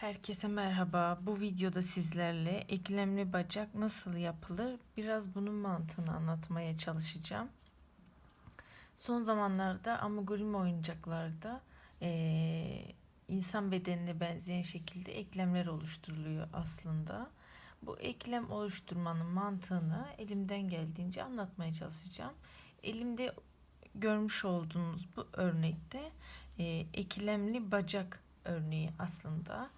Herkese merhaba. Bu videoda sizlerle eklemli bacak nasıl yapılır biraz bunun mantığını anlatmaya çalışacağım. Son zamanlarda amigurumi oyuncaklarda eee, insan bedenine benzeyen şekilde eklemler oluşturuluyor aslında. Bu eklem oluşturmanın mantığını elimden geldiğince anlatmaya çalışacağım. Elimde görmüş olduğunuz bu örnekte eee, eklemli bacak örneği aslında.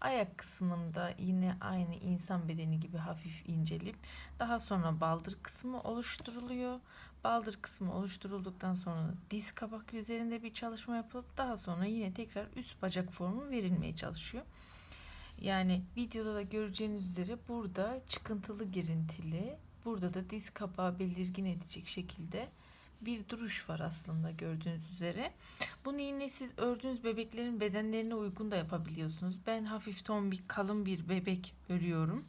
Ayak kısmında yine aynı insan bedeni gibi hafif incelip daha sonra baldır kısmı oluşturuluyor. Baldır kısmı oluşturulduktan sonra diz kabak üzerinde bir çalışma yapılıp daha sonra yine tekrar üst bacak formu verilmeye çalışıyor. Yani videoda da göreceğiniz üzere burada çıkıntılı girintili, burada da diz kapağı belirgin edecek şekilde bir duruş var aslında gördüğünüz üzere. Bunu yine siz ördüğünüz bebeklerin bedenlerine uygun da yapabiliyorsunuz. Ben hafif tombik kalın bir bebek örüyorum.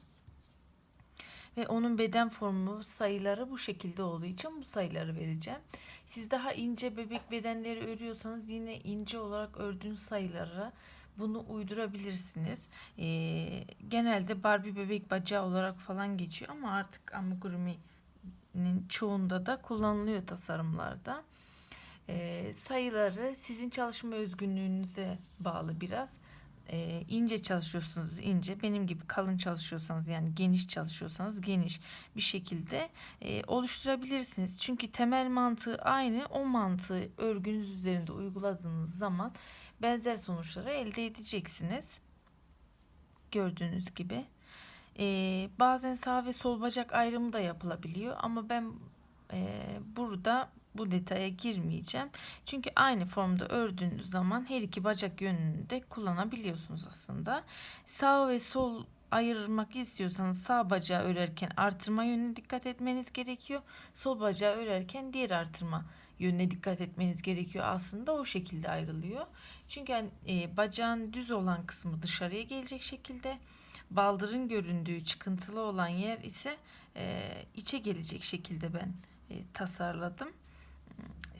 Ve onun beden formu sayıları bu şekilde olduğu için bu sayıları vereceğim. Siz daha ince bebek bedenleri örüyorsanız yine ince olarak ördüğünüz sayılara bunu uydurabilirsiniz. Ee, genelde Barbie bebek bacağı olarak falan geçiyor ama artık amigurumi'nin çoğunda da kullanılıyor tasarımlarda. Ee, sayıları sizin çalışma özgünlüğünüze bağlı biraz. Ee, ince çalışıyorsunuz ince, benim gibi kalın çalışıyorsanız yani geniş çalışıyorsanız geniş bir şekilde e, oluşturabilirsiniz. Çünkü temel mantığı aynı. O mantığı örgünüz üzerinde uyguladığınız zaman benzer sonuçları elde edeceksiniz. Gördüğünüz gibi. Ee, bazen sağ ve sol bacak ayrımı da yapılabiliyor ama ben e, burada bu detaya girmeyeceğim. Çünkü aynı formda ördüğünüz zaman her iki bacak yönünü de kullanabiliyorsunuz aslında. Sağ ve sol ayırmak istiyorsanız sağ bacağı örerken artırma yönüne dikkat etmeniz gerekiyor. Sol bacağı örerken diğer artırma yönüne dikkat etmeniz gerekiyor. Aslında o şekilde ayrılıyor. Çünkü yani, e, bacağın düz olan kısmı dışarıya gelecek şekilde, baldırın göründüğü çıkıntılı olan yer ise e, içe gelecek şekilde ben e, tasarladım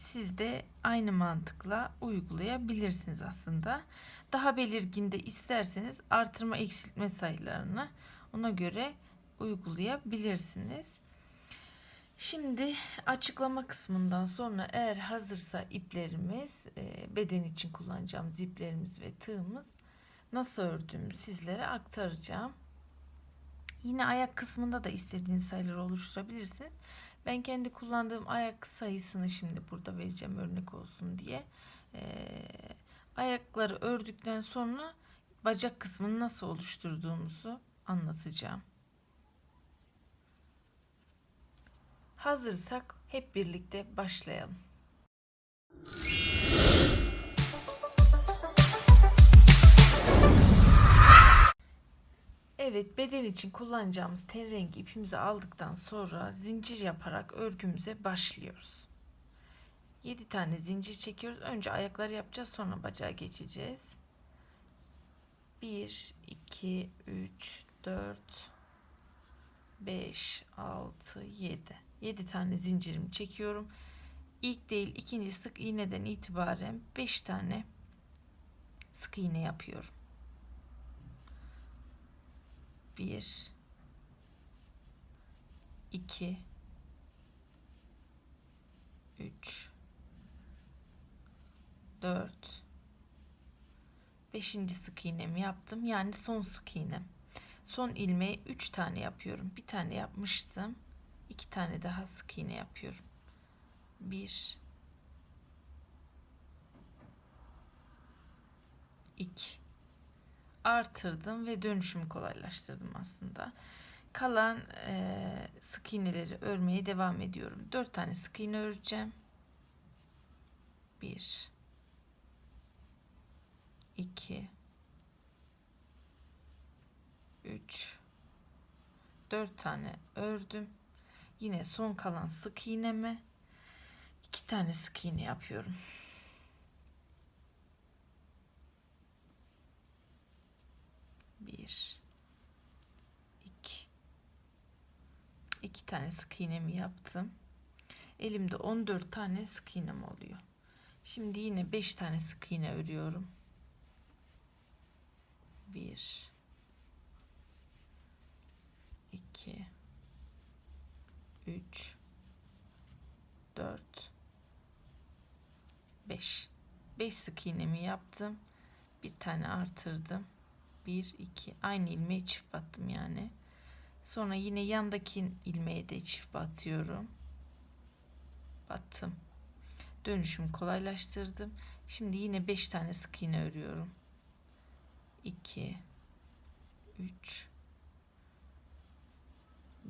siz de aynı mantıkla uygulayabilirsiniz aslında. Daha belirgin de isterseniz artırma eksiltme sayılarını ona göre uygulayabilirsiniz. Şimdi açıklama kısmından sonra eğer hazırsa iplerimiz, e, beden için kullanacağımız iplerimiz ve tığımız nasıl ördüğümü sizlere aktaracağım. Yine ayak kısmında da istediğiniz sayıları oluşturabilirsiniz. Ben kendi kullandığım ayak sayısını şimdi burada vereceğim örnek olsun diye. Ee, ayakları ördükten sonra bacak kısmını nasıl oluşturduğumuzu anlatacağım. Hazırsak hep birlikte başlayalım. Evet beden için kullanacağımız ten rengi ipimizi aldıktan sonra zincir yaparak örgümüze başlıyoruz. 7 tane zincir çekiyoruz. Önce ayakları yapacağız sonra bacağa geçeceğiz. 1, 2, 3, 4, 5, 6, 7. 7 tane zincirimi çekiyorum. İlk değil ikinci sık iğneden itibaren 5 tane sık iğne yapıyorum. 1 2 3 4 5. sık iğnemi yaptım. Yani son sık iğnem. Son ilmeği 3 tane yapıyorum. Bir tane yapmıştım. 2 tane daha sık iğne yapıyorum. 1 2 artırdım ve dönüşümü kolaylaştırdım aslında. Kalan e, sık iğneleri örmeye devam ediyorum. 4 tane sık iğne öreceğim. 1 2 3 4 tane ördüm. Yine son kalan sık iğneme 2 tane sık iğne yapıyorum. Bir, iki, iki tane sık iğnemi yaptım. Elimde 14 tane sık iğnem oluyor. Şimdi yine 5 tane sık iğne örüyorum. 1 Bir, iki, üç, dört, beş. Beş sık iğnemi yaptım. Bir tane artırdım. Bir, iki. Aynı ilmeği çift battım yani. Sonra yine yandaki ilmeğe de çift batıyorum. Battım. Dönüşüm kolaylaştırdım. Şimdi yine 5 tane sık iğne örüyorum. 2 3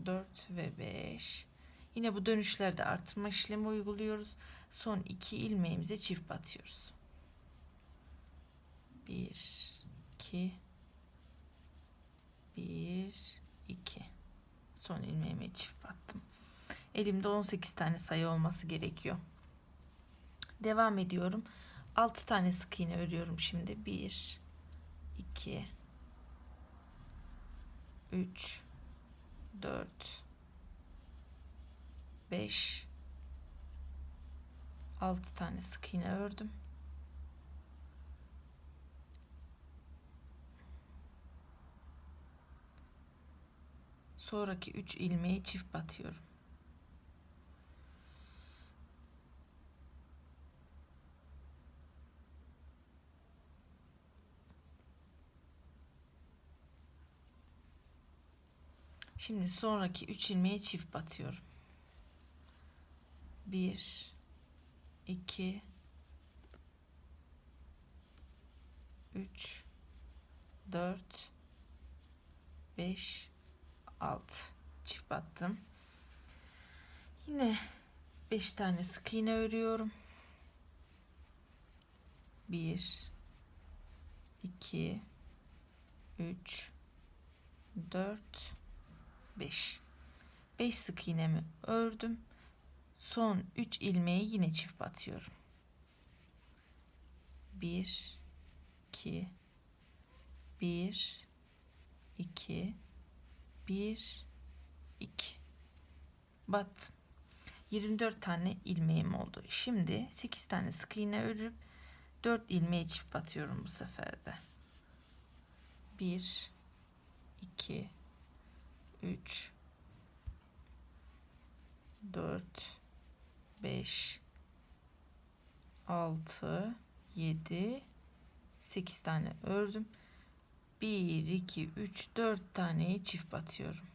4 ve 5. Yine bu dönüşlerde artırma işlemi uyguluyoruz. Son iki ilmeğimize çift batıyoruz. 1 2 1 2 son ilmeğime çift battım. Elimde 18 tane sayı olması gerekiyor. Devam ediyorum. 6 tane sık iğne örüyorum şimdi. 1 2 3 4 5 6 tane sık iğne ördüm. Sonraki 3 ilmeği çift batıyorum. Şimdi sonraki 3 ilmeği çift batıyorum. 1 2 3 4 5 6 çift battım. Yine 5 tane sık iğne örüyorum. 1 2 3 4 5 5 sık iğnemi ördüm. Son 3 ilmeği yine çift batıyorum. 1 2 1 2 1 2 battım. 24 tane ilmeğim oldu. Şimdi 8 tane sık iğne örüp 4 ilmeği çift batıyorum bu sefer de. 1 2 3 4 5 6 7 8 tane ördüm. 1 2 3 4 taneyi çift batıyorum.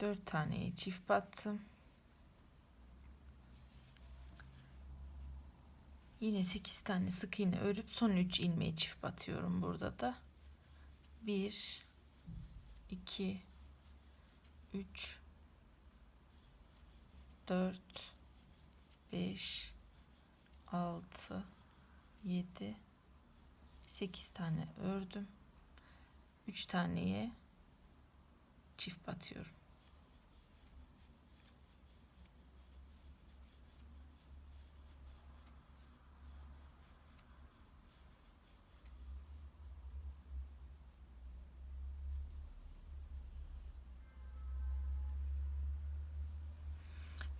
Dört taneyi çift battım. Yine 8 tane sık iğne örüp son 3 ilmeği çift batıyorum burada da. 1 2 3 4 5 6 7 8 tane ördüm. 3 taneye çift batıyorum.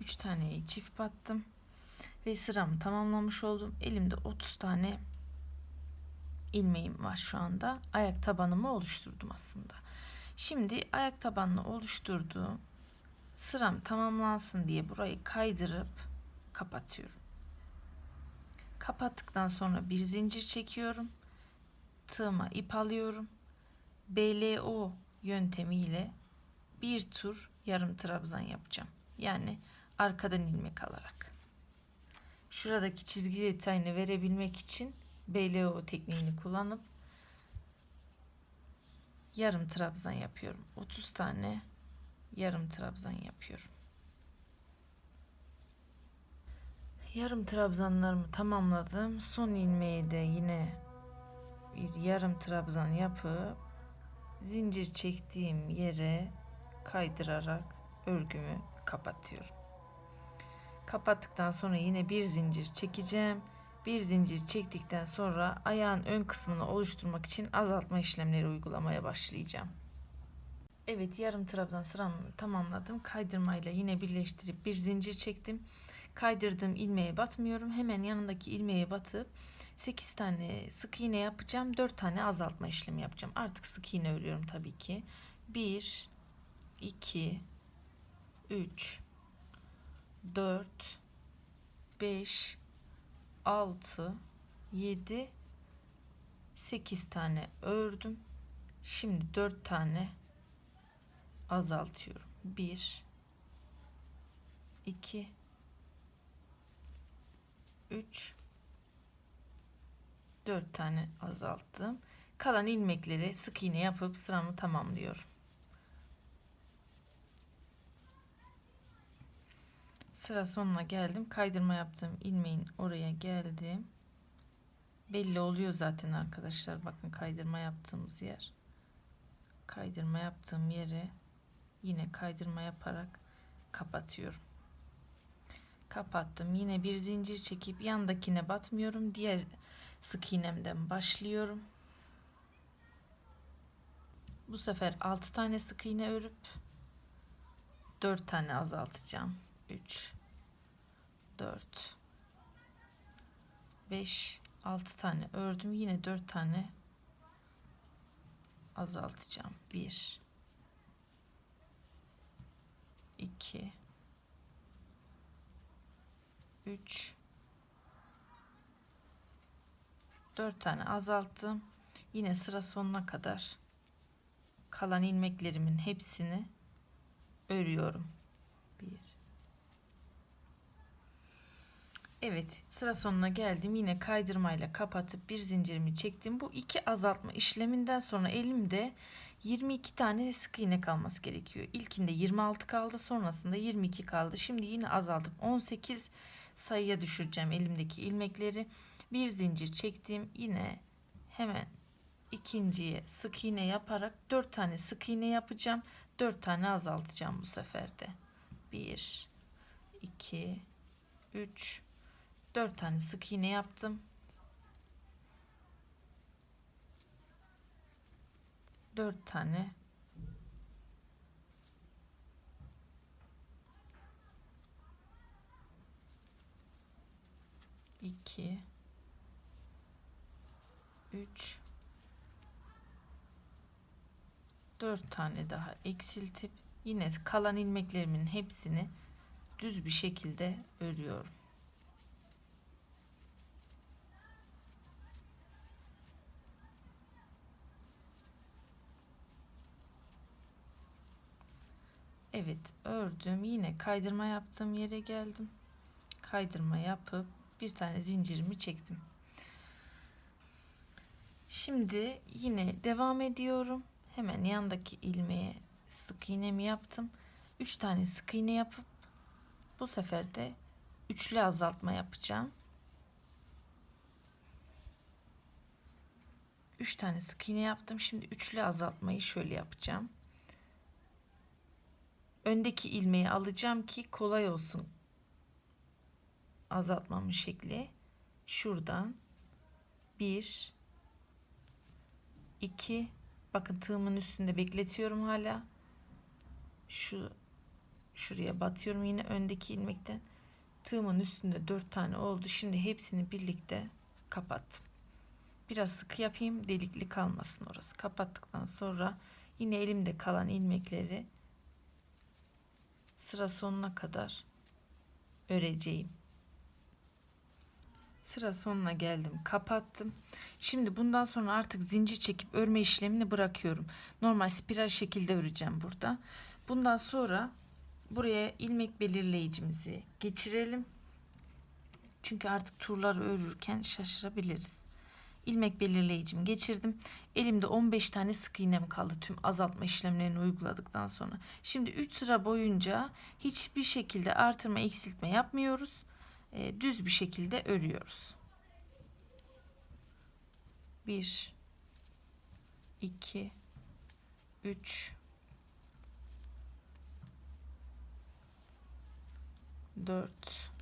Üç taneyi çift battım ve sıramı tamamlamış oldum. Elimde 30 tane ilmeğim var şu anda. Ayak tabanımı oluşturdum aslında. Şimdi ayak tabanını oluşturduğum sıram tamamlansın diye burayı kaydırıp kapatıyorum. Kapattıktan sonra bir zincir çekiyorum. Tığıma ip alıyorum. BLO yöntemiyle bir tur yarım trabzan yapacağım. Yani arkadan ilmek alarak. Şuradaki çizgi detayını verebilmek için BLO tekniğini kullanıp yarım trabzan yapıyorum. 30 tane yarım trabzan yapıyorum. Yarım trabzanlarımı tamamladım. Son ilmeği de yine bir yarım trabzan yapıp zincir çektiğim yere kaydırarak örgümü kapatıyorum. Kapattıktan sonra yine bir zincir çekeceğim Bir zincir çektikten sonra ayağın ön kısmını oluşturmak için azaltma işlemleri uygulamaya başlayacağım. Evet yarım trabzan sıramı tamamladım. Kaydırmayla yine birleştirip bir zincir çektim. Kaydırdığım ilmeğe batmıyorum. Hemen yanındaki ilmeğe batıp 8 tane sık iğne yapacağım. 4 tane azaltma işlemi yapacağım. Artık sık iğne örüyorum tabii ki. 1 2 3 4 5 6 7 8 tane ördüm. Şimdi 4 tane azaltıyorum. 1 2 3 4 tane azalttım. Kalan ilmekleri sık iğne yapıp sıramı tamamlıyorum. Sıra sonuna geldim. Kaydırma yaptığım ilmeğin oraya geldim. Belli oluyor zaten arkadaşlar. Bakın kaydırma yaptığımız yer. Kaydırma yaptığım yere yine kaydırma yaparak kapatıyorum. Kapattım. Yine bir zincir çekip yandakine batmıyorum. Diğer sık iğnemden başlıyorum. Bu sefer 6 tane sık iğne örüp 4 tane azaltacağım. 3 4 5 6 tane ördüm. Yine 4 tane azaltacağım. 1 2 3 4 tane azalttım. Yine sıra sonuna kadar kalan ilmeklerimin hepsini örüyorum. 1 Evet, sıra sonuna geldim. Yine kaydırmayla kapatıp bir zincirimi çektim. Bu iki azaltma işleminden sonra elimde 22 tane sık iğne kalması gerekiyor. İlkinde 26 kaldı, sonrasında 22 kaldı. Şimdi yine azaltıp 18 sayıya düşüreceğim elimdeki ilmekleri. Bir zincir çektim. Yine hemen ikinciye sık iğne yaparak 4 tane sık iğne yapacağım. 4 tane azaltacağım bu seferde. 1 2 3 4 tane sık iğne yaptım. 4 tane iki, üç, dört tane daha eksiltip yine kalan ilmeklerimin hepsini düz bir şekilde örüyorum. Evet ördüm. Yine kaydırma yaptığım yere geldim. Kaydırma yapıp bir tane zincirimi çektim. Şimdi yine devam ediyorum. Hemen yandaki ilmeğe sık iğnemi yaptım? 3 tane sık iğne yapıp bu sefer de üçlü azaltma yapacağım. 3 tane sık iğne yaptım. Şimdi üçlü azaltmayı şöyle yapacağım öndeki ilmeği alacağım ki kolay olsun. Azaltmamın şekli şuradan. Bir iki. Bakın tığımın üstünde bekletiyorum hala. Şu şuraya batıyorum yine öndeki ilmekten. Tığımın üstünde dört tane oldu. Şimdi hepsini birlikte kapattım. Biraz sıkı yapayım delikli kalmasın orası. Kapattıktan sonra yine elimde kalan ilmekleri sıra sonuna kadar öreceğim. Sıra sonuna geldim. Kapattım. Şimdi bundan sonra artık zincir çekip örme işlemini bırakıyorum. Normal spiral şekilde öreceğim burada. Bundan sonra buraya ilmek belirleyicimizi geçirelim. Çünkü artık turları örürken şaşırabiliriz ilmek belirleyicimi geçirdim. Elimde 15 tane sık iğnem kaldı tüm azaltma işlemlerini uyguladıktan sonra. Şimdi 3 sıra boyunca hiçbir şekilde artırma eksiltme yapmıyoruz. E, düz bir şekilde örüyoruz. 1 2 3 4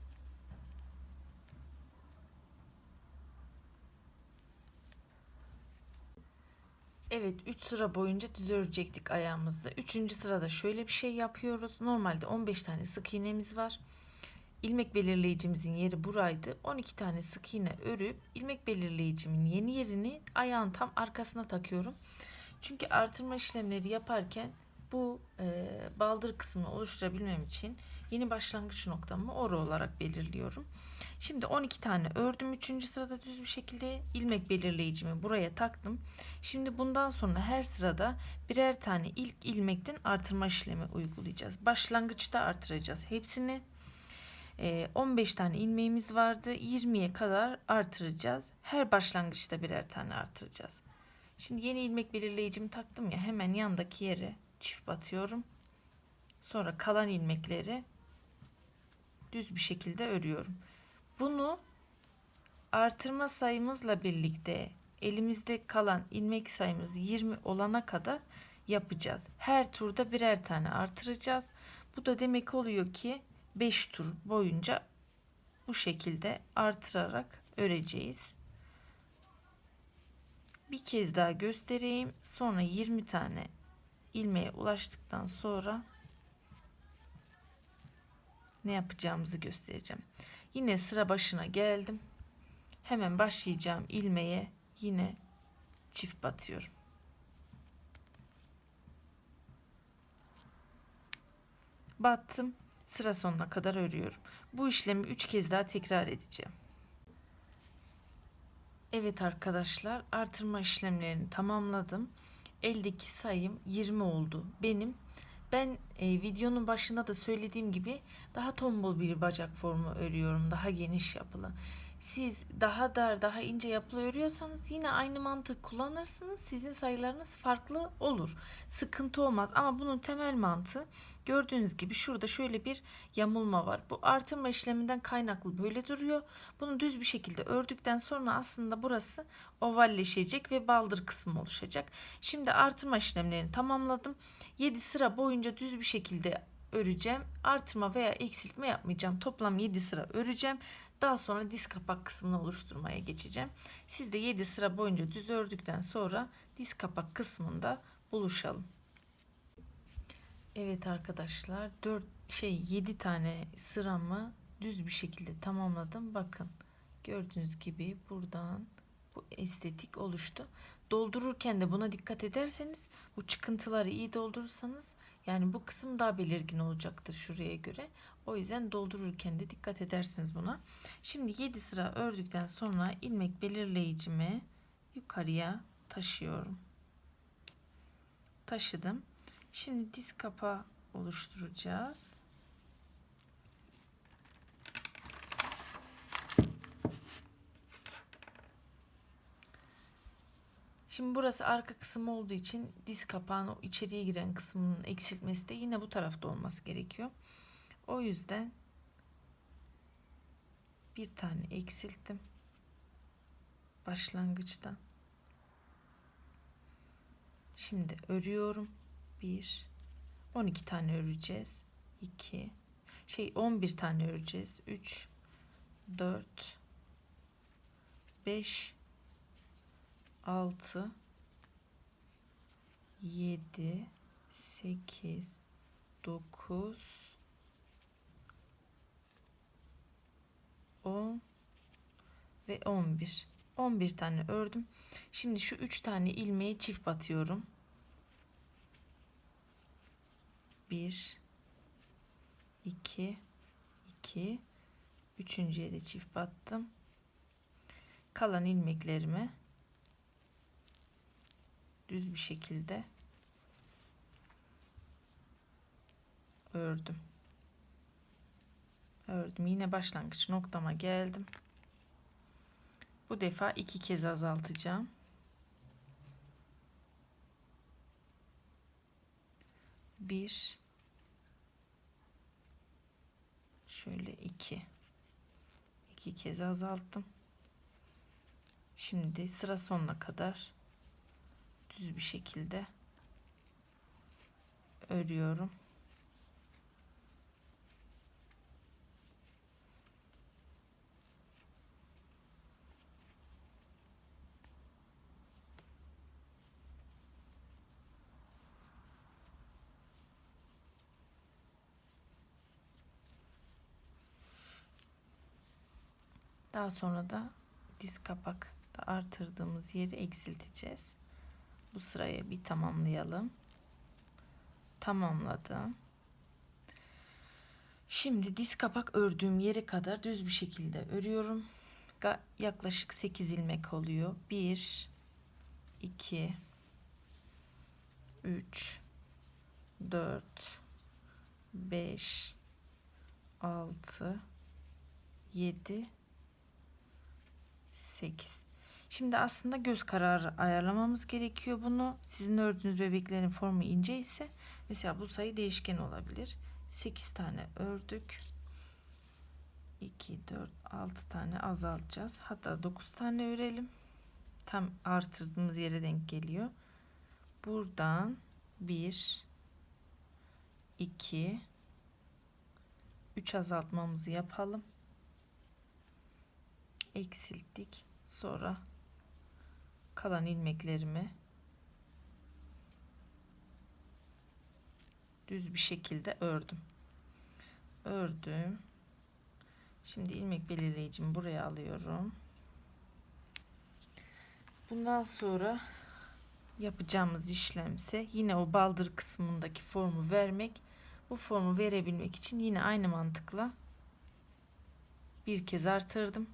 Evet 3 sıra boyunca düz örecektik ayağımızı. 3. sırada şöyle bir şey yapıyoruz. Normalde 15 tane sık iğnemiz var. İlmek belirleyicimizin yeri buraydı. 12 tane sık iğne örüp ilmek belirleyicimin yeni yerini ayağın tam arkasına takıyorum. Çünkü artırma işlemleri yaparken bu e, baldır kısmını oluşturabilmem için yeni başlangıç noktamı ora olarak belirliyorum. Şimdi 12 tane ördüm 3. sırada düz bir şekilde ilmek belirleyicimi buraya taktım. Şimdi bundan sonra her sırada birer tane ilk ilmekten artırma işlemi uygulayacağız. Başlangıçta artıracağız hepsini. 15 tane ilmeğimiz vardı. 20'ye kadar artıracağız. Her başlangıçta birer tane artıracağız. Şimdi yeni ilmek belirleyicimi taktım ya hemen yandaki yere çift batıyorum. Sonra kalan ilmekleri düz bir şekilde örüyorum. Bunu artırma sayımızla birlikte elimizde kalan ilmek sayımız 20 olana kadar yapacağız. Her turda birer tane artıracağız. Bu da demek oluyor ki 5 tur boyunca bu şekilde artırarak öreceğiz. Bir kez daha göstereyim. Sonra 20 tane ilmeğe ulaştıktan sonra ne yapacağımızı göstereceğim. Yine sıra başına geldim. Hemen başlayacağım ilmeğe yine çift batıyorum. Battım. Sıra sonuna kadar örüyorum. Bu işlemi 3 kez daha tekrar edeceğim. Evet arkadaşlar artırma işlemlerini tamamladım. Eldeki sayım 20 oldu. Benim ben e, videonun başında da söylediğim gibi daha tombul bir bacak formu örüyorum. Daha geniş yapılı. Siz daha dar, daha ince yapılı örüyorsanız yine aynı mantık kullanırsınız. Sizin sayılarınız farklı olur. Sıkıntı olmaz ama bunun temel mantığı gördüğünüz gibi şurada şöyle bir yamulma var. Bu artırma işleminden kaynaklı böyle duruyor. Bunu düz bir şekilde ördükten sonra aslında burası ovalleşecek ve baldır kısmı oluşacak. Şimdi artırma işlemlerini tamamladım. 7 sıra boyunca düz bir şekilde öreceğim. Artırma veya eksiltme yapmayacağım. Toplam 7 sıra öreceğim. Daha sonra diz kapak kısmını oluşturmaya geçeceğim. Siz de 7 sıra boyunca düz ördükten sonra diz kapak kısmında buluşalım. Evet arkadaşlar 4 şey 7 tane sıramı düz bir şekilde tamamladım. Bakın gördüğünüz gibi buradan bu estetik oluştu. Doldururken de buna dikkat ederseniz bu çıkıntıları iyi doldurursanız yani bu kısım daha belirgin olacaktır şuraya göre. O yüzden doldururken de dikkat edersiniz buna. Şimdi 7 sıra ördükten sonra ilmek belirleyicimi yukarıya taşıyorum. Taşıdım. Şimdi diz kapağı oluşturacağız. Şimdi burası arka kısım olduğu için diz kapağının içeriye giren kısmının eksiltmesi de yine bu tarafta olması gerekiyor. O yüzden bir tane eksilttim. Başlangıçta. Şimdi örüyorum. 1 12 tane öreceğiz. 2 şey 11 tane öreceğiz. 3 4 5 6 7 8 9 10 ve 11. 11 tane ördüm. Şimdi şu 3 tane ilmeği çift batıyorum. 1 2 2 üçüncüye de çift battım. Kalan ilmeklerimi düz bir şekilde ördüm. Ördüm. Yine başlangıç noktama geldim. Bu defa iki kez azaltacağım. Bir. Şöyle iki. İki kez azalttım. Şimdi sıra sonuna kadar düz bir şekilde örüyorum. Daha sonra da diz kapak da artırdığımız yeri eksilteceğiz. Bu sırayı bir tamamlayalım. Tamamladım. Şimdi diz kapak ördüğüm yere kadar düz bir şekilde örüyorum. Yaklaşık 8 ilmek oluyor. 1 2 3 4 5 6 7 8 Şimdi aslında göz kararı ayarlamamız gerekiyor bunu. Sizin ördüğünüz bebeklerin formu ince ise mesela bu sayı değişken olabilir. 8 tane ördük. 2, 4, 6 tane azaltacağız. Hatta 9 tane örelim. Tam artırdığımız yere denk geliyor. Buradan 1, 2, 3 azaltmamızı yapalım. Eksilttik. Sonra kalan ilmeklerimi düz bir şekilde ördüm. Ördüm. Şimdi ilmek belirleyicimi buraya alıyorum. Bundan sonra yapacağımız işlemse yine o baldır kısmındaki formu vermek. Bu formu verebilmek için yine aynı mantıkla bir kez artırdım.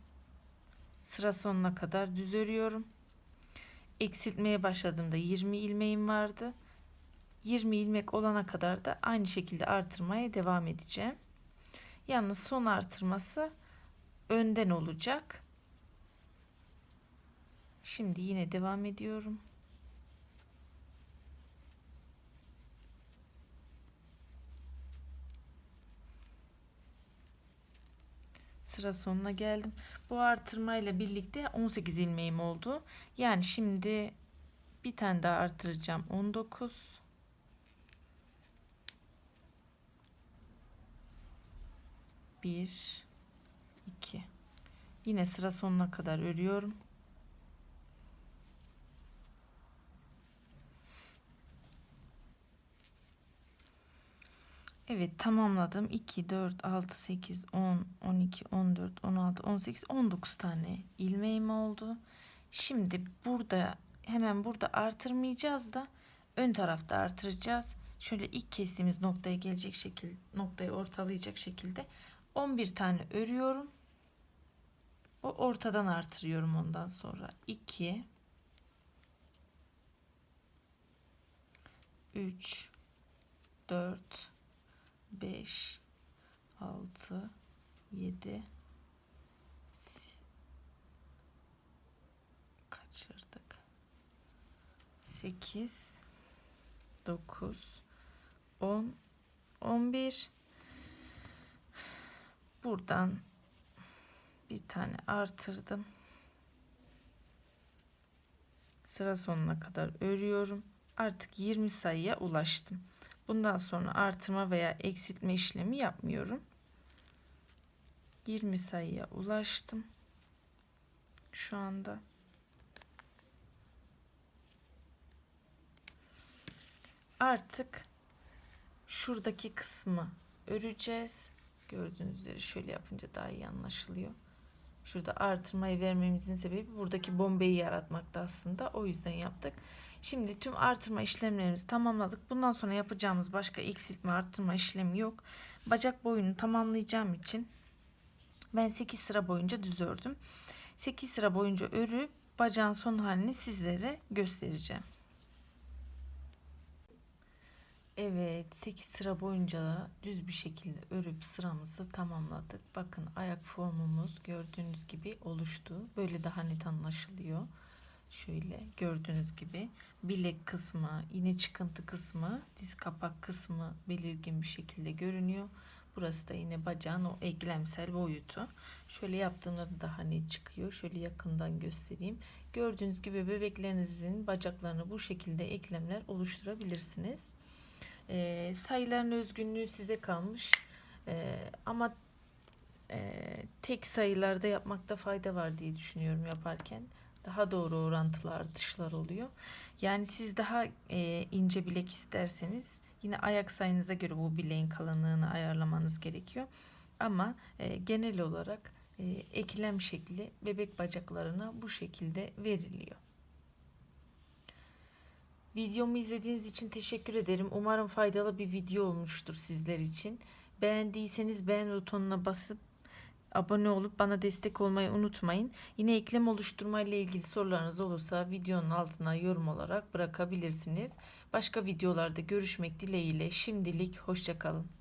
Sıra sonuna kadar düz örüyorum. Eksiltmeye başladığımda 20 ilmeğim vardı. 20 ilmek olana kadar da aynı şekilde artırmaya devam edeceğim. Yalnız son artırması önden olacak. Şimdi yine devam ediyorum. Sıra sonuna geldim. Bu artırmayla birlikte 18 ilmeğim oldu. Yani şimdi bir tane daha artıracağım. 19 1 2 Yine sıra sonuna kadar örüyorum. Evet tamamladım. 2, 4, 6, 8, 10, 12, 14, 16, 18, 19 tane ilmeğim oldu. Şimdi burada hemen burada artırmayacağız da ön tarafta artıracağız. Şöyle ilk kestiğimiz noktaya gelecek şekilde noktayı ortalayacak şekilde 11 tane örüyorum. O ortadan artırıyorum ondan sonra. 2 3 4 5 6 7 kaçırdık. 8 9 10 11 buradan bir tane artırdım. Sıra sonuna kadar örüyorum. Artık 20 sayıya ulaştım Bundan sonra artırma veya eksiltme işlemi yapmıyorum. 20 sayıya ulaştım. Şu anda. Artık şuradaki kısmı öreceğiz. Gördüğünüz üzere şöyle yapınca daha iyi anlaşılıyor. Şurada artırmayı vermemizin sebebi buradaki bombeyi yaratmakta aslında. O yüzden yaptık. Şimdi tüm artırma işlemlerimizi tamamladık. Bundan sonra yapacağımız başka eksiltme artırma işlemi yok. Bacak boyunu tamamlayacağım için ben 8 sıra boyunca düz ördüm. 8 sıra boyunca örüp bacağın son halini sizlere göstereceğim. Evet 8 sıra boyunca da düz bir şekilde örüp sıramızı tamamladık. Bakın ayak formumuz gördüğünüz gibi oluştu. Böyle daha net anlaşılıyor. Şöyle gördüğünüz gibi bilek kısmı, iğne çıkıntı kısmı, diz kapak kısmı belirgin bir şekilde görünüyor. Burası da yine bacağın o eklemsel boyutu. Şöyle yaptığımda da daha net çıkıyor. Şöyle yakından göstereyim. Gördüğünüz gibi bebeklerinizin bacaklarını bu şekilde eklemler oluşturabilirsiniz. E, sayıların özgünlüğü size kalmış. E, ama e, tek sayılarda yapmakta fayda var diye düşünüyorum yaparken daha doğru orantılı artışlar oluyor. Yani siz daha e, ince bilek isterseniz yine ayak sayınıza göre bu bileğin kalınlığını ayarlamanız gerekiyor. Ama e, genel olarak e, eklem şekli bebek bacaklarına bu şekilde veriliyor. Videomu izlediğiniz için teşekkür ederim. Umarım faydalı bir video olmuştur sizler için. Beğendiyseniz beğen butonuna basıp abone olup bana destek olmayı unutmayın. Yine eklem oluşturma ile ilgili sorularınız olursa videonun altına yorum olarak bırakabilirsiniz. Başka videolarda görüşmek dileğiyle şimdilik hoşçakalın.